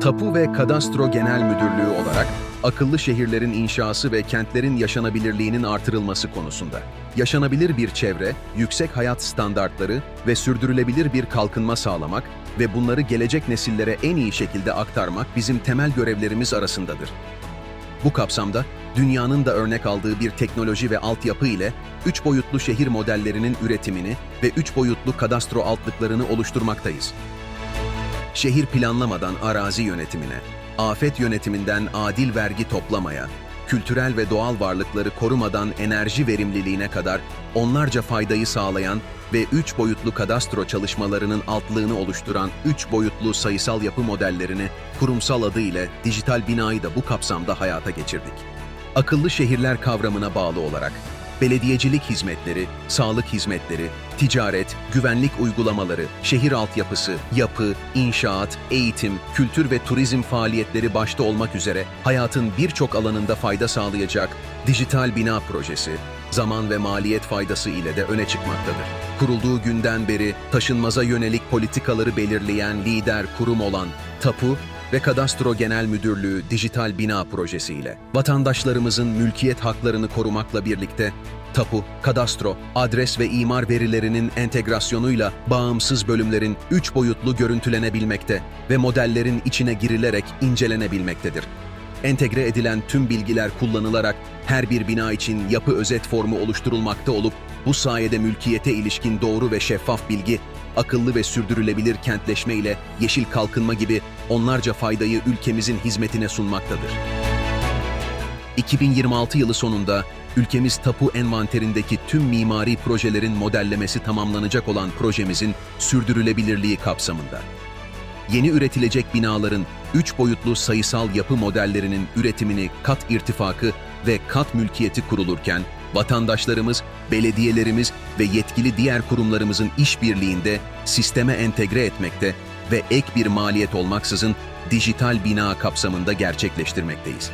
Tapu ve Kadastro Genel Müdürlüğü olarak akıllı şehirlerin inşası ve kentlerin yaşanabilirliğinin artırılması konusunda. Yaşanabilir bir çevre, yüksek hayat standartları ve sürdürülebilir bir kalkınma sağlamak ve bunları gelecek nesillere en iyi şekilde aktarmak bizim temel görevlerimiz arasındadır. Bu kapsamda dünyanın da örnek aldığı bir teknoloji ve altyapı ile üç boyutlu şehir modellerinin üretimini ve üç boyutlu kadastro altlıklarını oluşturmaktayız. Şehir planlamadan arazi yönetimine, afet yönetiminden adil vergi toplamaya, kültürel ve doğal varlıkları korumadan enerji verimliliğine kadar onlarca faydayı sağlayan ve üç boyutlu kadastro çalışmalarının altlığını oluşturan üç boyutlu sayısal yapı modellerini kurumsal adı ile dijital binayı da bu kapsamda hayata geçirdik. Akıllı şehirler kavramına bağlı olarak belediyecilik hizmetleri, sağlık hizmetleri, ticaret, güvenlik uygulamaları, şehir altyapısı, yapı, inşaat, eğitim, kültür ve turizm faaliyetleri başta olmak üzere hayatın birçok alanında fayda sağlayacak dijital bina projesi, zaman ve maliyet faydası ile de öne çıkmaktadır. Kurulduğu günden beri taşınmaza yönelik politikaları belirleyen lider kurum olan TAPU ve Kadastro Genel Müdürlüğü Dijital Bina Projesi ile vatandaşlarımızın mülkiyet haklarını korumakla birlikte tapu, kadastro, adres ve imar verilerinin entegrasyonuyla bağımsız bölümlerin üç boyutlu görüntülenebilmekte ve modellerin içine girilerek incelenebilmektedir. Entegre edilen tüm bilgiler kullanılarak her bir bina için yapı özet formu oluşturulmakta olup bu sayede mülkiyete ilişkin doğru ve şeffaf bilgi, akıllı ve sürdürülebilir kentleşme ile yeşil kalkınma gibi onlarca faydayı ülkemizin hizmetine sunmaktadır. 2026 yılı sonunda ülkemiz tapu envanterindeki tüm mimari projelerin modellemesi tamamlanacak olan projemizin sürdürülebilirliği kapsamında. Yeni üretilecek binaların üç boyutlu sayısal yapı modellerinin üretimini kat irtifakı ve kat mülkiyeti kurulurken, vatandaşlarımız, belediyelerimiz ve yetkili diğer kurumlarımızın işbirliğinde sisteme entegre etmekte ve ek bir maliyet olmaksızın dijital bina kapsamında gerçekleştirmekteyiz.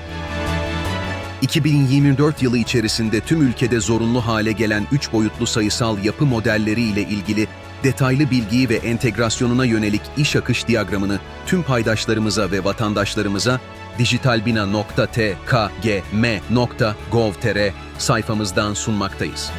2024 yılı içerisinde tüm ülkede zorunlu hale gelen 3 boyutlu sayısal yapı modelleri ile ilgili detaylı bilgiyi ve entegrasyonuna yönelik iş akış diyagramını tüm paydaşlarımıza ve vatandaşlarımıza dijitalbina.tkgm.gov.tr sayfamızdan sunmaktayız.